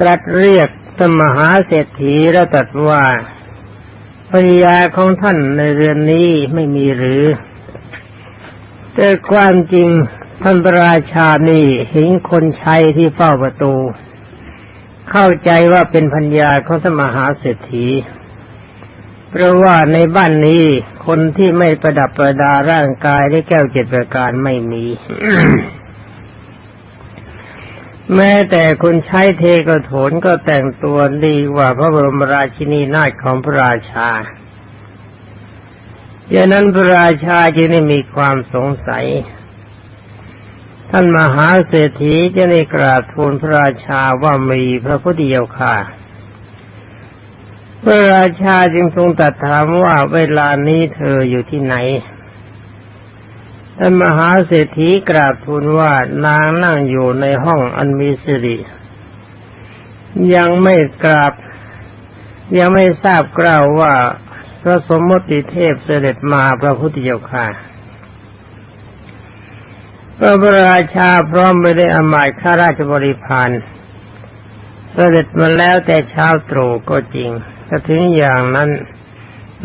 ตรัสเรียกสมหาเศรษฐีแล้วตรัสว่าภรรยาของท่านในเรือนนี้ไม่มีหรือ แต่ความจริงท่านพระราชานี่เห็นคนใช้ที่เฝ้าประตู เข้าใจว่าเป็นพัญญาของสมหาเศรษฐี เพราะว่าในบ้านนี้คนที่ไม่ประดับประดาร่างกายด้วยแก้วเจ็ดประการไม่มี แม้แต่คนใช้เทกระโถนก็แต่งตัวดีกว่าพระบรมราชินีนาถของพระราชาดังนั้นพระราชาจึงได้มีความสงสัย ท่านมหาเศรษฐีจะได้กราบทูลพระราชาว่ามีพระพุทธเจ้าค่ะ พระราชาจึงทรงตรัสถามว่าเวลานี้เธออยู่ที่ไหน ท่านมหาเศรษฐีกราบทูลว่านางนั่งอยู่ในห้องอันมีสิริยังไม่กราบ ยังไม่ทราบกล่าวว่าพระสมมติเทพเสด็จมาพระพุทธเจ้าค่ะพระราชาพร้อมไปได้อมายข้าราชบริพารเสด็จมาแล้วแต่เช้าตรู่ก็จริงแต่ถึงอย่างนั้น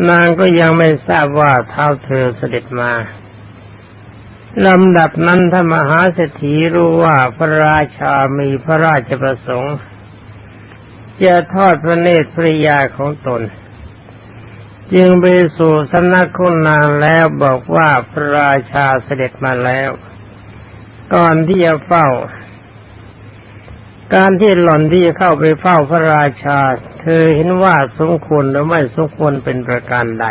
นางก็ยังไม่ทราบว่าเท้าเธอเสด็จมา ลำดับนั้นท่านมหาเศรษฐีรู้ว่าพระราชามีพระราชประสงค์จะทอดพระเนตรภริยาของตน จึงไปสู่สำนักคุณนางแล้วบอกว่าพระราชาเสด็จมาแล้ว ก่อนที่จะเฝ้า การที่หล่อนที่จะเข้าไปเฝ้าพระราชา เธอเห็นว่าสมควรหรือไม่สมควรเป็นประการใด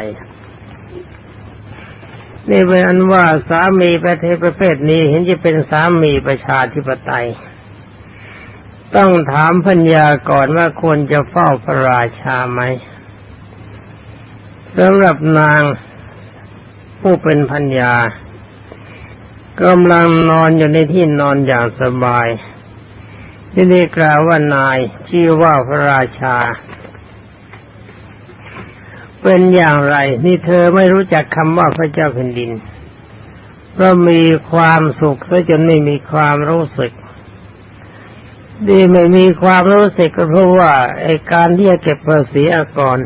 นี่เป็นอันว่าสามีประเทศประเภทนี้เห็นจะเป็นสามีประชาธิปไตย ต้องถามพัญญาก่อนว่าควรจะเฝ้าพระราชาไหมสำหรับนางผู้เป็นพัญญากำลังนอนอยู่ในที่นอนอย่างสบายที่ได้กล่าวว่านายชื่อว่าพระราชา เป็นอย่างไร นี่เธอไม่รู้จักคำว่าพระเจ้าแผ่นดินเพราะมีความสุขซะจนไม่มีความรู้สึกดีไม่มีความรู้สึกก็เพราะว่าไอการที่จะเก็บภาษีอากร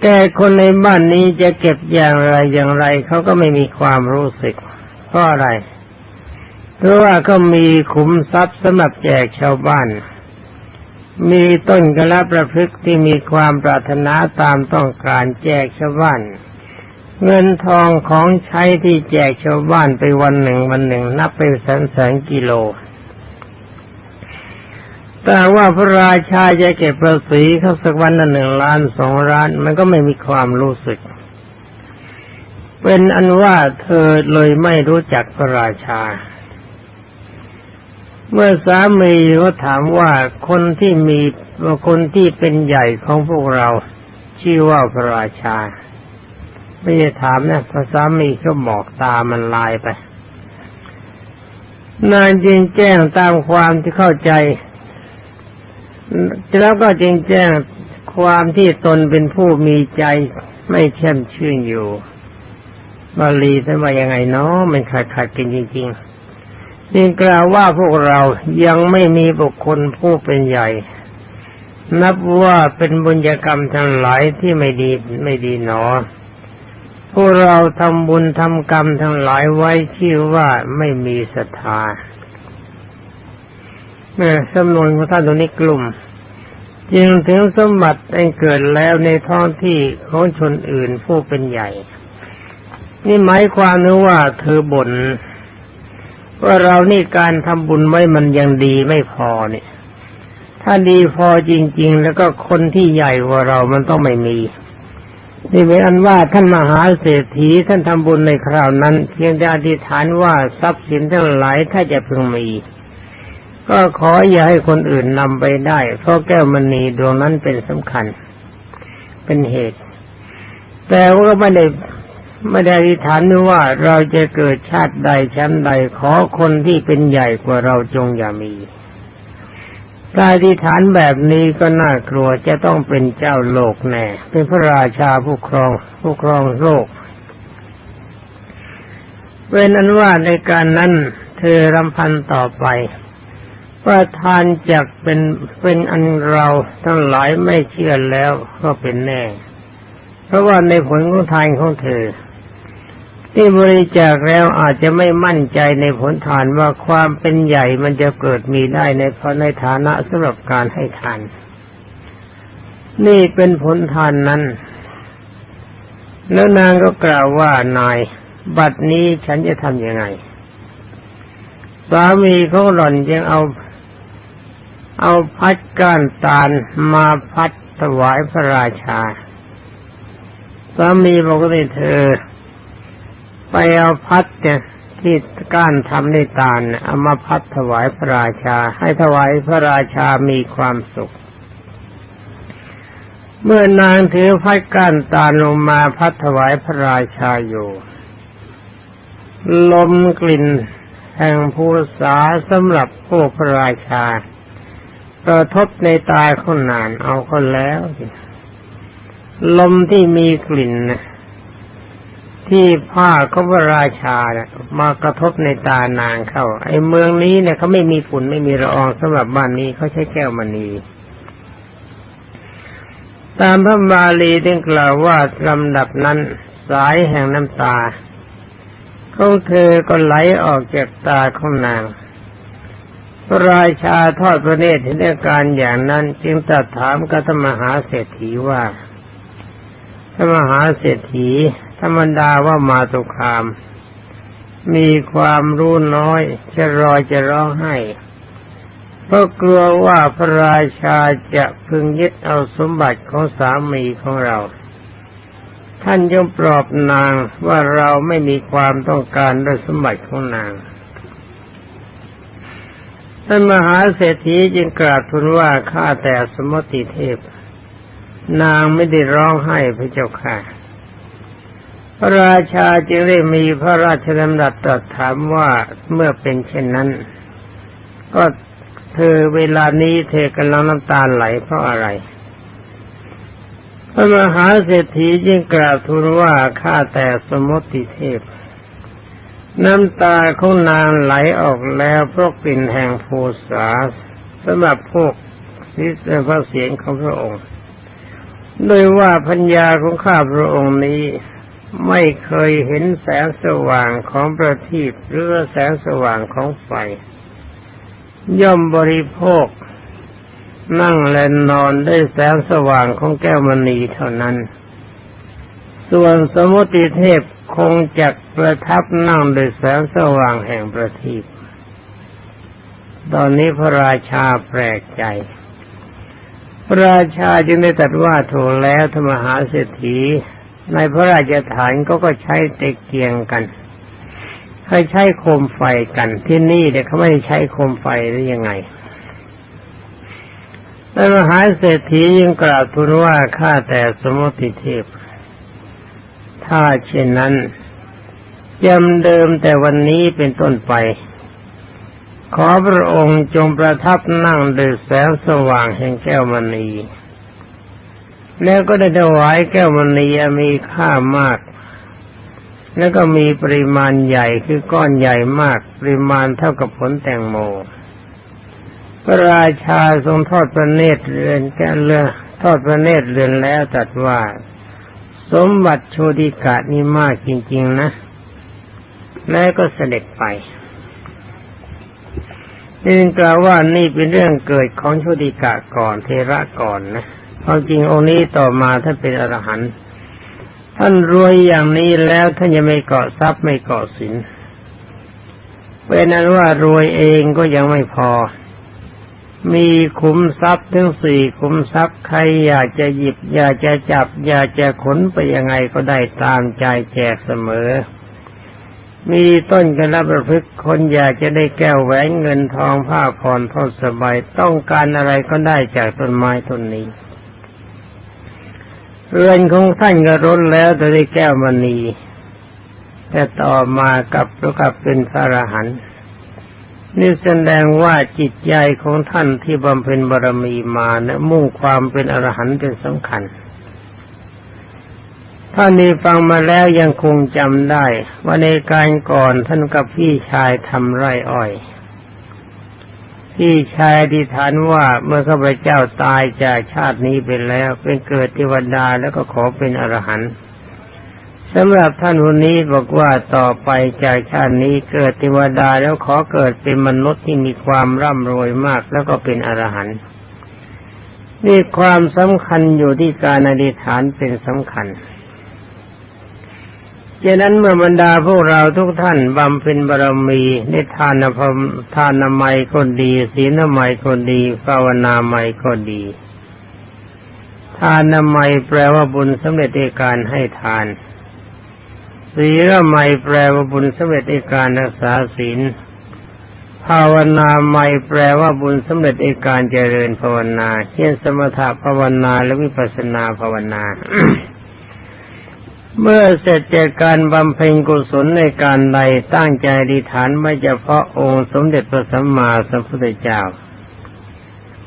แต่คนในบ้านนี้จะเก็บอย่างไรอย่างไรเขาก็ไม่มีความรู้สึกเพราะอะไร เพราะว่าก็มีขุมทรัพย์สำหรับแจกชาวบ้าน มีต้นกระประพฤกษ์ที่มีความปรารถนาตามต้องการแจกชาวบ้าน เงินทองของใช้ที่แจกชาวบ้านไปวันหนึ่งวันหนึ่ง นับไปแสนแสนกิโล แต่ว่าพระราชาจะเก็บภาษีเขาสักวันละหนึ่งล้านสองล้าน มันก็ไม่มีความรู้สึก เป็นอันว่าเธอเลยไม่รู้จักพระราชา เมื่อสามีเขาถามว่าคนที่มีคนที่เป็นใหญ่ของพวกเรา ชื่อว่าพระราชา ไม่ได้ถามนะพระสามีเขาบอกตามันลายไป นางจึงแจ้งตามความที่เข้าใจ แล้วก็จึงแจ้งความที่ตนเป็นผู้มีใจไม่แช่มชื่นอยู่บาลีท่านว่ายังไงเนาะมันขาดขาดกันจริง ๆ จึงกล่าวว่าพวกเรายังไม่มีบุคคลผู้เป็นใหญ่ นับว่าเป็นบุญกรรมทั้งหลายที่ไม่ดีไม่ดีหนอ พวกเราทำบุญทำกรรมทั้งหลายไว้ชื่อว่าไม่มีศรัทธาเมื่อสำนวนของท่านตรงนี้กลุ่มจึงถึงสมบัติได้เกิดแล้วในท้องที่ของชนอื่นผู้เป็นใหญ่ นี่หมายความนึกว่าเธอบ่น ว่าเรานี่การทำบุญไว้มันยังดีไม่พอเนี่ย ถ้าดีพอจริง ๆ แล้วก็คนที่ใหญ่กว่าเรามันต้องไม่มีนี่เป็นอันว่าท่านมหาเศรษฐีท่านทำบุญในคราวนั้น เพียงแต่อธิษฐานว่าทรัพย์สินทั้งหลายถ้าจะพึงมี ก็ขออย่าให้คนอื่นนำไปได้ เพราะแก้วมณีดวงนั้นเป็นสำคัญ เป็นเหตุ แต่ว่าก็ไม่ได้ ไม่ได้อธิษฐานว่าเราจะเกิดชาติใดชั้นใดขอคนที่เป็นใหญ่กว่าเราจงอย่ามีการอธิษฐานแบบนี้ก็น่ากลัวจะต้องเป็นเจ้าโลกแน่ เป็นพระราชาผู้ครองผู้ครองโลกเป็นอันว่าในการนั้นเธอรำพันต่อไปว่าทานจักเป็นเป็นอันเราทั้งหลายไม่เชื่อแล้วก็เป็นแน่ เพราะว่าในผลของทานของเธอ ที่บริจาคแล้วอาจจะไม่มั่นใจในผลทานว่าความเป็นใหญ่มันจะเกิดมีได้ในพระในฐานะสำหรับการให้ทาน นี่เป็นผลทานนั้น แล้วนางก็กล่าวว่านาย บัดนี้ฉันจะทำยังไงสามีเขาหล่อนยังเอา เอาพัดก้านตาลมาพัดถวายพระราชาสามีบอกว่าเธอ ไปเอาพัดเนี่ยที่ก้านทำในตาลน่ะเอามาพัดถวายพระราชา ให้ถวายพระราชามีความสุข เมื่อนางถือพัดก้านตาลลงมาพัดถวายพระราชาอยู่ ลมกลิ่นแห่งภูษาสำหรับพวกพระราชากระทบในตาเขานานเอาคนแล้ว ลมที่มีกลิ่นนะ ที่ผ้าของพระราชาเนี่ยมากระทบในตานางเข้า ไอ้เมืองนี้เนี่ยเขาไม่มีฝุ่นไม่มีละอองสำหรับบ้านนี้เขาใช้แก้วมณีตามพระบาลีได้กล่าวว่าลำดับนั้นสายแห่งน้ำตาของเธอก็ไหลออกจากตาของนางพระราชาทอดพระเนตรเห็นอาการอย่างนั้น จึงตรัสถามกับธรรมหาเศรษฐีว่าธรรมหาเศรษฐี ธรรมดาว่ามาตุคาม มีความรู้น้อย จะรอจะร้องไห้เพราะกลัวว่าพระราชาจะพึงยึดเอาสมบัติของสามีของเรา ท่านยงปลอบนางว่าเราไม่มีความต้องการด้วยสมบัติของนางท่านมหาเศรษฐีจึงกราบทูลว่าข้าแต่สมมติเทพ นางไม่ได้ร้องไห้พระเจ้าค่ะ ระราชาจึงได้มีพระราชดำรัสตรัสถามว่าเมื่อเป็นเช่นนั้น ก็เธอเวลานี้เธอกำลังน้ำตาไหลเพราะอะไร พระมหาเศรษฐีจึงกราบทูลว่าข้าแต่สมมติเทพ น้ำตาของนางไหลออกแล้วเพราะกลิ่นแห่งภูษาสำหรับพวกที่เพระเสียงของพระองค์ โดยว่าพัญญาของข้าพระองค์นี้ ไม่เคยเห็นแสงสว่างของประทีปหรือแสงสว่างของไฟ ย่อมบริโภค นั่งและนอนได้แสงสว่างของแก้วมณีเท่านั้น ส่วนสมุติเทพคงจักประทับนั่งด้วยแสงสว่างแห่งประทีปตอนนี้พระราชาแปลกใจ พระราชาจึงได้ตรัสว่าถูกแล้วธรรมหาเศรษฐี ในพระราชฐานก็ก็ใช้เตะเกียงกันให้ใช้โคมไฟกันที่นี่เด็กเขาไม่ใช้โคมไฟหรือยังไงแต่มหาเศรษฐียังกล่าวทูลว่าข้าแต่สมุติเทพ ถ้าเช่นนั้นจำเดิมแต่วันนี้เป็นต้นไป ขอพระองค์จงประทับนั่งด้วยแสงสว่างแห่งแก้วมณี แล้วก็ได้ถวายแก้วมณีมีค่ามาก แล้วก็มีปริมาณใหญ่คือก้อนใหญ่มาก ปริมาณเท่ากับผลแตงโม พระราชาทรงทอดพระเนตรเรือนแก้วเรือทอดพระเนตรเรือนแล้วตรัสว่า สมบัติโชติกะนี่มากจริง ๆนะ แล้วก็เสด็จไปนี่กล่าวว่านี่เป็นเรื่องเกิดของโชติกะก่อนเทระก่อนนะ ความจริงองค์นี้ต่อมาท่านเป็นอรหันต์ท่านรวยอย่างนี้แล้วท่านยังไม่เกาะทรัพย์ไม่เกาะสินเป็นนั้นว่ารวยเองก็ยังไม่พอ มีคุ้มทรัพย์ทั้งสี่คุ้มทรัพย์ใครอยากจะหยิบ อยากจะจับ อยากจะขนไปยังไงก็ได้ตามใจแจกเสมอ มีต้นกันรับประพฤกคนอยากจะได้แก้วแหวนเงินทองผ้าผ่อนทอดสบายต้องการอะไรก็ได้จากต้นไม้ต้นนี้ เรือนของท่านก็ร้นแล้วแต่ได้แก้วมณีแต่ต่อมากับประกับเป็นพระอรหันต์นี่แสดงว่าจิตใจของท่านที่บำเพ็ญบารมีมาเนะมุ่งความเป็นอรหันต์เป็นสำคัญท่านนี้ฟังมาแล้วยังคงจำได้ว่าในการก่อนท่านกับพี่ชายทำไร่อ้อย พี่ชายอธิษฐานว่าเมื่อข้าพเจ้าตายจากชาตินี้ไปแล้ว เป็นเกิดเทวดาแล้วก็ขอเป็นอรหันต์สำหรับท่านคนนี้บอกว่าต่อไปจากชาตินี้เกิดเทวดาแล้วขอเกิดเป็นมนุษย์ที่มีความร่ำรวยมากแล้วก็เป็นอรหันต์นี่ความสำคัญอยู่ที่การอธิษฐานเป็นสำคัญ ดังนั้นเมื่อบรรดาพวกเราทุกท่านบำเพ็ญบารมีในทานพรมทานนามัยก็ดี ศีลนามัยก็ดีภาวนาไมยก็ดี ทานนามัยแปลว่าบุญสำเร็จในการให้ทาน ศีลนามัยแปลว่าบุญสำเร็จในการรักษาศีล ภาวนาไมยแปลว่าบุญสำเร็จในการเจริญภาวนา เช่นสมถะภาวนาและวิปัสสนาภาวนา เมื่อเสร็จจากการบำเพ็ญกุศลในการใดตั้งใจอธิฐานไม่เฉพาะองค์สมเด็จพระสัมมาสัมพุทธเจ้า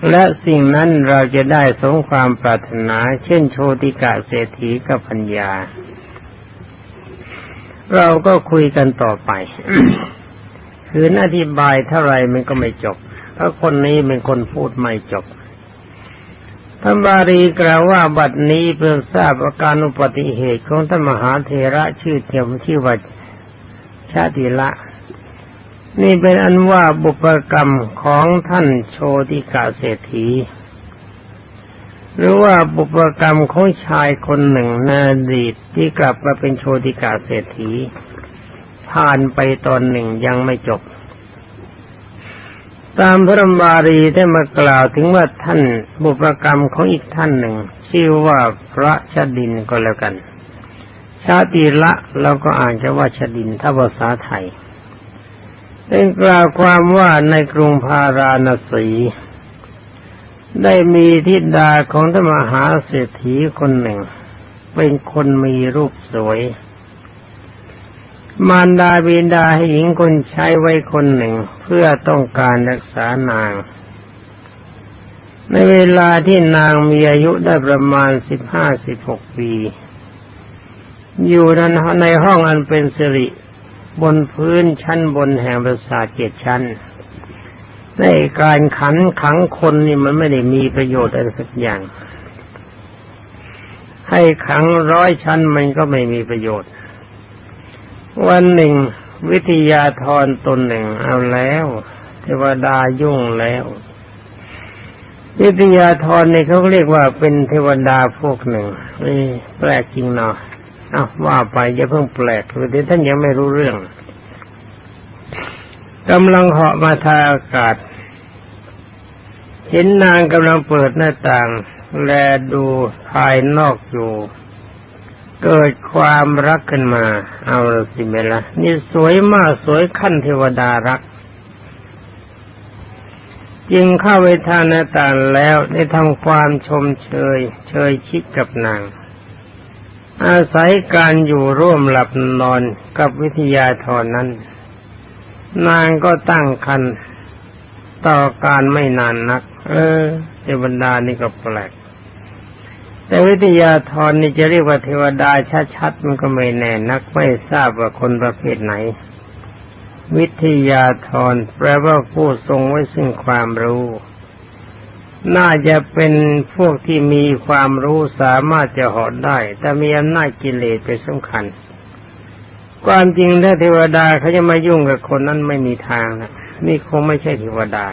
และสิ่งนั้นเราจะได้สมความปรารถนา เช่นโชติกะเศรษฐีกับปัญญา เราก็คุยกันต่อไป คืออธิบายเท่าไรมันก็ไม่จบ เพราะคนนี้เป็นคนพูดไม่จบ ท่านบารีกล่าวว่าบัดนี้เพิ่งทราบอาการอุบัติเหตุของท่านมหาเถระชื่อเทียมชื่อว่าชาติละ นี่เป็นอันว่าบุพกรรมของท่านโชติกาเศรษฐี หรือว่าบุพกรรมของชายคนหนึ่งในอดีตที่กลับมาเป็นโชติกาเศรษฐีผ่านไปตอนหนึ่งยังไม่จบ ตามพระบารีได้มากล่าวถึงว่าท่านบุพกรรมของอีกท่านหนึ่ง ชื่อว่าพระชดินก็แล้วกัน ชาติละเราก็อ่านจะว่าชดินถ้าภาษาไทยเป็นกล่าวความว่าในกรุงพาราณสี ได้มีทิดาของธรรมหาเศรษฐีคนหนึ่ง เป็นคนมีรูปสวย มารดาบิดาให้หญิงคนใช้ไว้คนหนึ่งเพื่อต้องการรักษานาง ในเวลาที่นางมีอายุได้ประมาณสิบห้าสิบหกปี อยู่ในห้องอันเป็นสิริบนพื้นชั้นบนแห่งปราสาทเจ็ดชั้นในการขันขังคนนี่มันไม่ได้มีประโยชน์อะไรสักอย่าง ให้ขังร้อยชั้นมันก็ไม่มีประโยชน์ วันหนึ่ง วิทยาธรตนหนึ่งเอาแล้ว เทวดายุ่งแล้ว วิทยาธรนี่เขาเรียกว่าเป็นเทวดาพวกหนึ่งนี่แปลกจริงเนาะอ้าวว่าไปอย่าเพิ่งแปลกเลยท่านยังไม่รู้เรื่องกำลังเหาะมาทางอากาศ เห็นนางกำลังเปิดหน้าต่าง แลดูภายนอกอยู่ เกิดความรักขึ้นมา เอาละสิเมละนี่สวยมากสวยขั้นเทวดารัก จึงเข้าไปทาน้าต่างแล้วได้ทำความชมเชย เชยชิดกับนาง อาศัยการอยู่ร่วมหลับนอนกับวิทยาธรนั้น นางก็ตั้งคันต่อการไม่นานนัก เออเทวดานี่ก็แปลก แต่วิทยาธรนี่จะเรียกว่าเทวดาชัดๆมันก็ไม่แน่นักไม่ทราบว่าคนประเภทไหน วิทยาธรแปลว่าผู้ทรงไว้ซึ่งความรู้ น่าจะเป็นพวกที่มีความรู้สามารถจะหาะได้ แต่มีอำนาจกิเลสเป็นสำคัญ ความจริงถ้าเทวดาเขาจะมายุ่งกับคนนั้นไม่มีทางนะนี่คงไม่ใช่เทวดา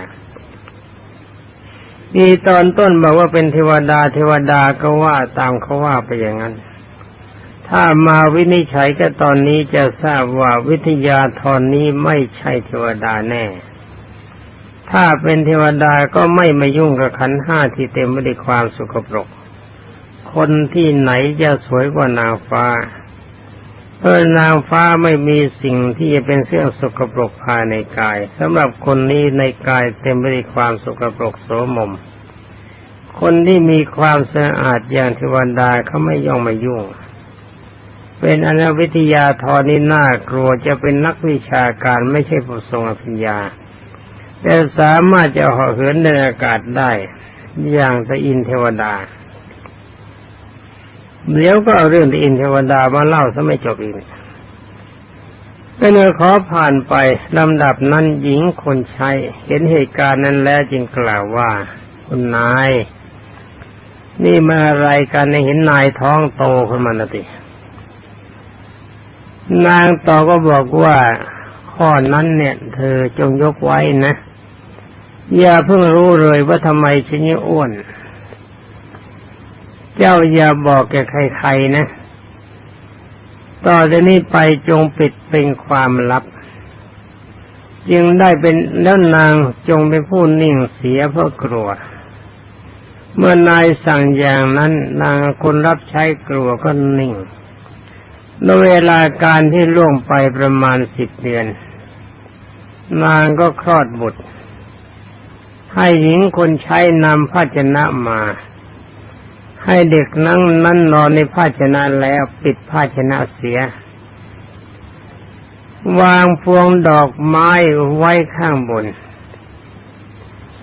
มีตอนต้นบอกว่าเป็นเทวดาเทวดาก็ว่าตามเขาว่าไปอย่างนั้น ถ้ามาวินิจฉัยก็ตอนนี้จะทราบว่าวิทยาธรนี้ไม่ใช่เทวดาแน่ ถ้าเป็นเทวดาก็ไม่มายุ่งกับขันห้าที่เต็มไปด้วยความสุขปรก คนที่ไหนจะสวยกว่านางฟ้า เพราะนางฟ้าไม่มีสิ่งที่จะเป็นเครื่องสกปรกภายในกายสำหรับคนนี้ในกายเต็มไปด้วยความสกปรกโสมม คนที่มีความสะอาดอย่างเทวดาเขาไม่ย่องมายุ่ง เป็นอนาวิทยาธรนี่น่ากลัวจะเป็นนักวิชาการไม่ใช่ผู้ทรงอภิญญา แต่สามารถจะหาะเหินในอากาศได้ อย่างตะอินเทวดา เดี๋ยวก็เอาเรื่องอินเทวดามาเล่าซะไม่จบอีกก็เลยขอผ่านไปลำดับนั้นหญิงคนใช้เห็นเหตุการณ์นั้นแล้วจึงกล่าวว่า คุณนาย นี่มาอะไรกันเห็นนายท้องโตขึ้นมานะตินางต่อก็บอกว่าข้อนั้นเนี่ย เธอจงยกไว้นะ อย่าเพิ่งรู้เลยว่าทำไมฉันยังอ้วน เจ้าอย่าบอกแกใครๆนะ ต่อจากนี้ไปจงปิดเป็นความลับ จึงได้เป็นแล้วนางจงเป็นผู้นิ่งเสียเพราะกลัว เมื่อนายสั่งอย่างนั้นนางคนรับใช้กลัวก็นิ่งในเวลาการที่ล่วงไปประมาณสิบเดือน นางก็คลอดบุตร ให้หญิงคนใช้นำภาชนะมา ให้เด็กนั่งนั่นนอนในภาชนะแล้วปิดภาชนะเสีย วางพวงดอกไม้ไว้ข้างบน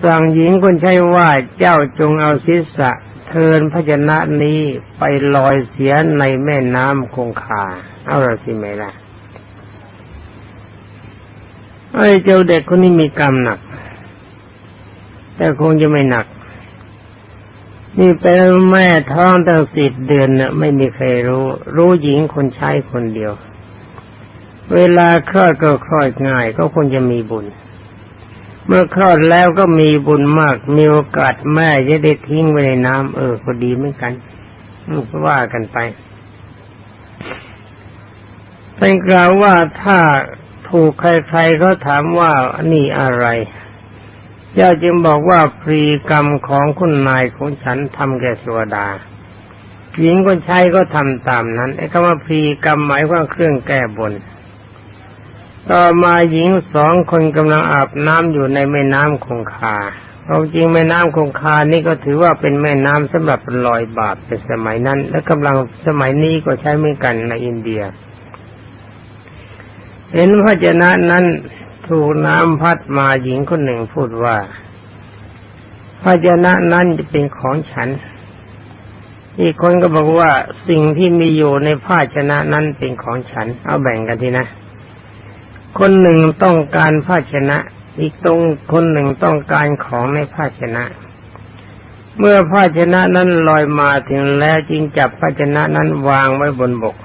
สั่งหญิงคนใช้ว่าเจ้าจงเอาศีรษะเทินภาชนะนี้ไปลอยเสียในแม่น้ำคงคา เอาละสิไหมล่ะไอ้เจ้าเด็กคนนี้มีกรรมหนัก แต่คงจะไม่หนัก นี่เป็นแม่ท้องตั้งสิบเดือนน่ะ ไม่มีใครรู้ รู้หญิงคนใช้คนเดียว เวลาคลอดก็คลอดง่าย ก็คงจะมีบุญ เมื่อคลอดแล้วก็มีบุญมาก มีโอกาสแม่จะได้ทิ้งไว้ในน้ำเออก็ดีเหมือนกันก็ว่ากันไปเป็นกล่าวว่าถ้าถูกใครๆเขาถามว่านี่อะไร เจ้าจึงบอกว่าพรีกรรมของคุณนายของฉันทำแก่สวดาหญิงคนใช้ก็ทำตามนั้นไอ้คำว่าพรีกรรมหมายว่าเครื่องแก้บน ต่อมาหญิงสองคนกำลังอาบน้ำอยู่ในแม่น้ำคงคาควาจริงแม่น้ำคงคานี่ก็ถือว่าเป็นแม่น้ำสำหรับลอยบาปเป็นสมัยนั้น และกำลังสมัยนี้ก็ใช้เหมือนกันในอินเดีย เห็นพระเจนะนั้น ถูกน้ำพัดมาหญิงคนหนึ่งพูดว่าภาชนะนั้นจะเป็นของฉัน อีกคนก็บอกว่าสิ่งที่มีอยู่ในภาชนะนั้นเป็นของฉัน เอาแบ่งกันทีนะ คนหนึ่งต้องการภาชนะ อีกตรงคนหนึ่งต้องการของในภาชนะ เมื่อภาชนะนั้นลอยมาถึงแล้วจึงจับภาชนะนั้นวางไว้บนบก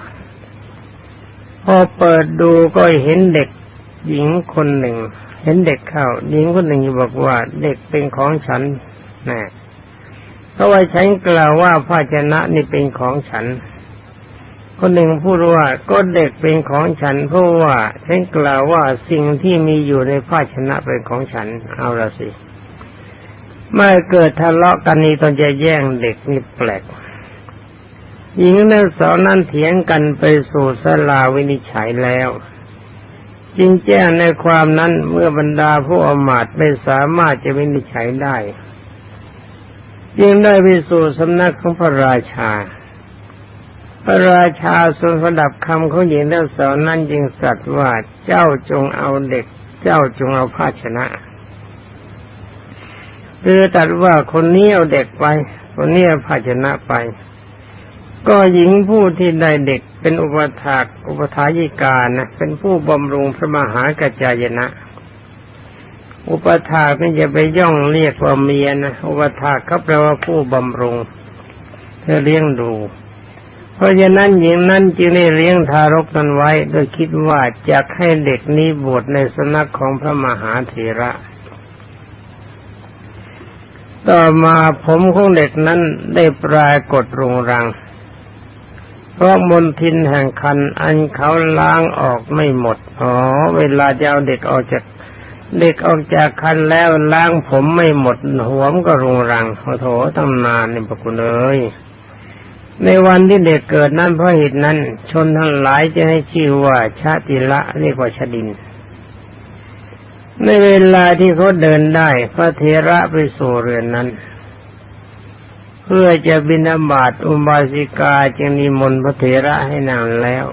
พอเปิดดูก็เห็นเด็ก หญิงคนหนึ่ง เห็นเด็กเข้าหญิงคนหนึ่งบอกว่าเด็กเป็นของฉันนะเพราะว่าฉันกล่าวว่าภาชนะนี่เป็นของฉัน คนหนึ่งพูดว่าก็เด็กเป็นของฉัน เพราะว่าฉันกล่าวว่าสิ่งที่มีอยู่ในภาชนะเป็นของฉัน เอาละสิเมื่อเกิดทะเลาะกันนี้ตอนจะแย่งเด็กนี่แปลกหญิงทั้งสองนั้นเถียงกันไปสู่สลาวินิจฉัยแล้ว จริงแจ้งในความนั้นเมื่อบรรดาผู้อมาตไม่สามารถจะวินิจฉัยได้ จึงได้ไปสู่สำนักของพระราชา พระราชาทรงสดับคำของหญิงทั้งสองนั้นจึงสัตว์ว่าเจ้าจงเอาเด็ก เจ้าจงเอาภาชนะคือตัดว่าคนนี้เอาเด็กไป คนนี้เอาภาชนะไป ก็หญิงผู้ที่ได้เด็กเป็นอุปถากอุปถายิกานะเป็นผู้บำรุงพระมหากระจายนะ อุปถากนี่จะไปย่องเรียกว่าเมียนะอุปถากเขาแปลว่าผู้บำรุงเธอเลี้ยงดู เพราะฉะนั้นหญิงนั้นจึงได้เลี้ยงทารกนั้นไว้ โดยคิดว่าจะให้เด็กนี้บวชในสนักของพระมหาเถระต่อมาผมของเด็กนั้นได้ปรากฏรุงรัง เพราะมนทินแห่งคันอันเขาล้างออกไม่หมด อ๋อ เวลาจะเอาเด็กออกจาก เด็กออกจากคันแล้วล้างผมไม่หมด หัวมก็รุงรังโอ้โถตั้งนานนี่พระคุณเอ้ยในวันที่เด็กเกิดนั้นเพราะเหตุนั้น ชนทั้งหลายจะให้ชื่อว่าชาติละเรียกว่าชดิน ในเวลาที่เขาเดินได้ พระเทระไปสู่เรือนนั้น เพื่อจะบินาบาตอุบาสิกาจึงนิมนต์พระเถระให้นางแล้ว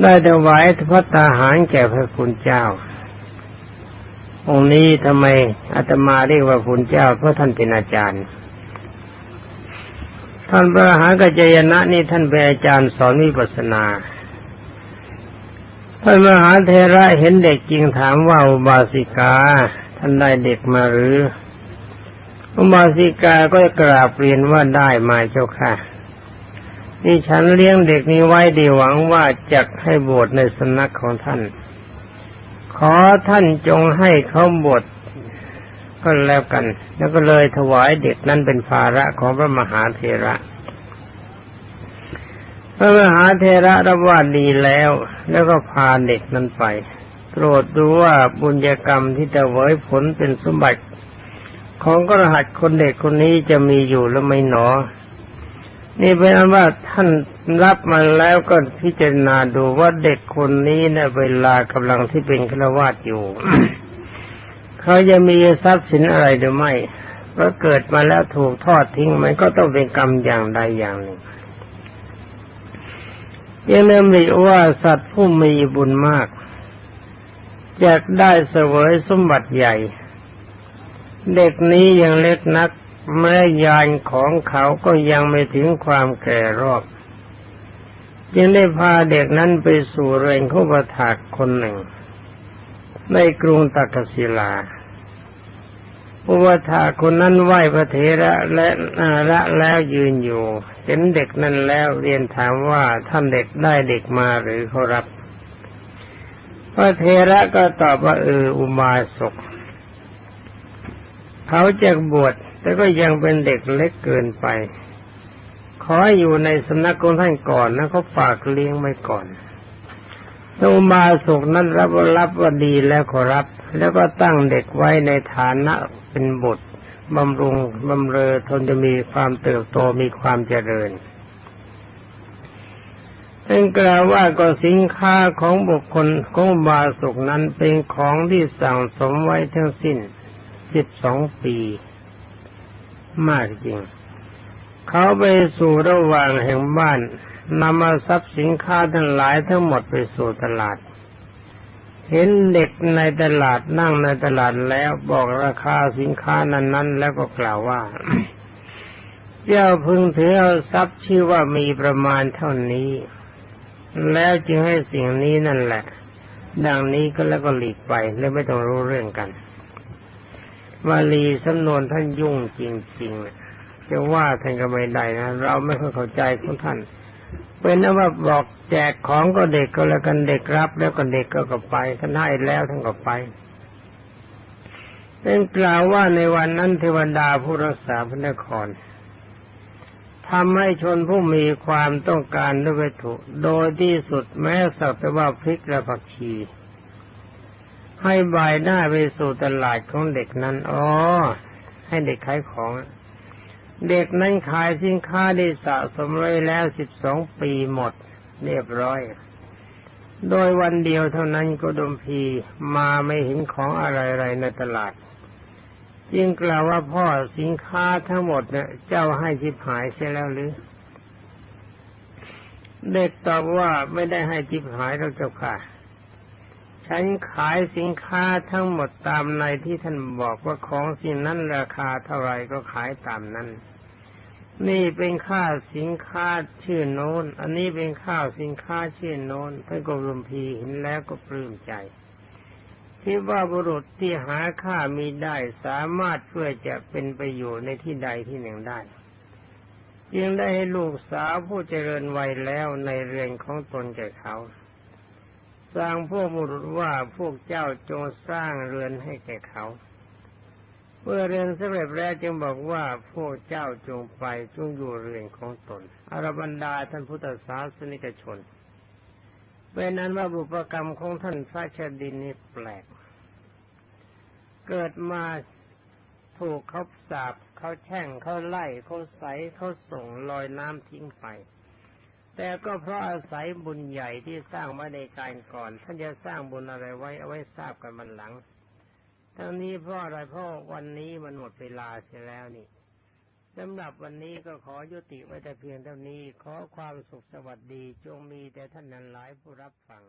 ได้ถวายพระตาหารแก่พระคุณเจ้า องค์นี้ทำไมอาตมาเรียกว่าคุณเจ้า เพราะท่านเป็นอาจารย์ ท่านพระหากัจจยนะนี่ท่านเป็นอาจารย์สอนวิปัสสนาท่านมหาเทระเห็นเด็กจริงถามว่าอุบาสิกา ท่านได้เด็กมาหรือ อุบาสิกาก็กราบเรียนว่าได้มาเจ้าค่ะ นี่ฉันเลี้ยงเด็กนี้ไว้ดีหวังว่าจะให้บวชในสำนักของท่าน ขอท่านจงให้เขาบวชก็แล้วกัน แล้วก็เลยถวายเด็กนั้นเป็นภาระของพระมหาเทระ พระมหาเทระรับว่าดีแล้ว แล้วก็พาเด็กนั้นไป ตรวจดูว่าบุญญกรรมที่จะเวยผลเป็นสมบัติ ของกระหัตคนเด็กคนนี้จะมีอยู่แล้วไม่หนอ นี่เป็นอันว่าท่านรับมาแล้วก็พิจารณาดูว่าเด็กคนนี้เนะเวลากำลังที่เป็นฆราวาสอยู่ เขาจะมีทรัพย์สินอะไรหรือไม่เพราเกิดมาแล้วถูกทอดทิ้งมันก็ต้องเป็นกรรมอย่างใดอย่างหนึ่งยังเริ่มรีว่าสัตว์ผู้มีบุญมากจะได้เสวยสมบัติใหญ่ เด็กนี้ยังเล็กนัก แม้ยานของเขาก็ยังไม่ถึงความแก่รอบจึงได้พาเด็กนั้นไปสู่เรือนของปถากคนหนึ่ง ในกรุงตักศิลาอุปถาคนนั้นไหวพระเถระและอาระแล้วยืนอยู่ เห็นเด็กนั้นแล้วเรียนถามว่าท่านเด็กได้เด็กมาหรือเขารับ พระเถระก็ตอบว่าเอออุมาสก เขาจะบวชแต่ก็ยังเป็นเด็กเล็กเกินไป ขออยู่ในสำนักของท่านก่อนนะเขาฝากเลี้ยงไว้ก่อนอุมาสุกนั้นรับรับว่าดีแล้วขอรับ แล้วก็ตั้งเด็กไว้ในฐานะเป็นบุตรบำรุงบำเรอทนจะมีความเติบโตมีความเจริญเป็นกล่าวว่าก็สินค้าของบุคคลของบาสุกนั้นเป็นของที่สั่งสมไว้ทั้งสิ้น สิบสองปี มากจริง เขาไปสู่ระหว่างแห่งบ้านนำมาทรัพย์สินค้าทั้งหลายทั้งหมดไปสู่ตลาด เห็นเด็กในตลาดนั่งในตลาดแล้วบอกราคาสินค้านั้น ๆ แล้วก็กล่าวว่า เจ้าพึงถือเอาทรัพย์ชื่อว่ามีประมาณเท่านี้ แล้วจึงให้สิ่งนี้นั่นแหละ ดังนี้ก็แล้วก็หลีกไปแล้วไม่ต้องรู้เรื่องกัน วาลีสำนวนท่านยุ่งจริงๆจะว่าท่านก็ไม่ได้นะเราไม่ค่อยเข้าใจของท่าน เป็นนว่าบอกแจกของก็เด็กก็แล้วกันเด็กรับ แล้วก็เด็กก็ก็ไปท่านให้แล้วท่านก็ไปเป็นกล่าวว่าในวันนั้นเทวดาผู้รักษาพระนครทำให้ชนผู้มีความต้องการด้วยวัตถุ โดยที่สุดแม้สักแต่ว่าพริกและผักชี ให้บายหน้าไปสู่ตลาดของเด็กนั้นอ๋อให้เด็กขายของ เด็กนั้นขายสินค้าได้สะสมไว้แล้วสิบสองปีหมด เรียบร้อย โดยวันเดียวเท่านั้นก็ดมพีมาไม่เห็นของอะไรๆในตลาดจึงกล่าวว่าพ่อสินค้าทั้งหมดเนี่ยเจ้าให้จิบหายใช่แล้วหรือ เด็กตอบว่าไม่ได้ให้จิบหายแล้วเจ้าค่ะ ฉันขายสินค้าทั้งหมดตามในที่ท่านบอกว่าของสิ่งนั้นราคาเท่าไรก็ขายตามนั้น นี่เป็นค่าสินค้าชื่อโน้น อันนี้เป็นค่าสินค้าชื่อโน้นท่านก็รุมพีเห็นแล้วก็ปลื้มใจที่ว่าบุรุษที่หาค่ามีได้สามารถเพื่อจะเป็นประโยชน์ในที่ใดที่หนึ่งได้จึงได้ให้ลูกสาวผู้เจริญวัยแล้วในเรือนของตนแก่เขา สร้างพวกบุรุษว่าพวกเจ้าจงสร้างเรือนให้แก่เขาเมื่อเรือนสำเร็จแล้วจึงบอกว่าพวกเจ้าจงไปจงอยู่เรือนของตนอรบรรดาท่านพุทธศาสนิกชน เป็นนั้นว่าบุพกรรมของท่านพระชดินนี่แปลก เกิดมาถูกเขาสาบเขาแช่งเขาไล่เขาใสเขาส่งลอยน้ำทิ้งไป แต่ก็เพราะอาศัยบุญใหญ่ที่สร้างมาในการก่อน ท่านจะสร้างบุญอะไรไว้เอาไว้ทราบกันมันหลังทั้งนี้เพราะอะไรเพราะวันนี้มันหมดเวลาเสียแล้วนี่สำหรับวันนี้ก็ขอยุติไว้แต่เพียงเท่านี้ ขอความสุขสวัสดีจงมีแต่ท่านนั้นหลายผู้รับฟัง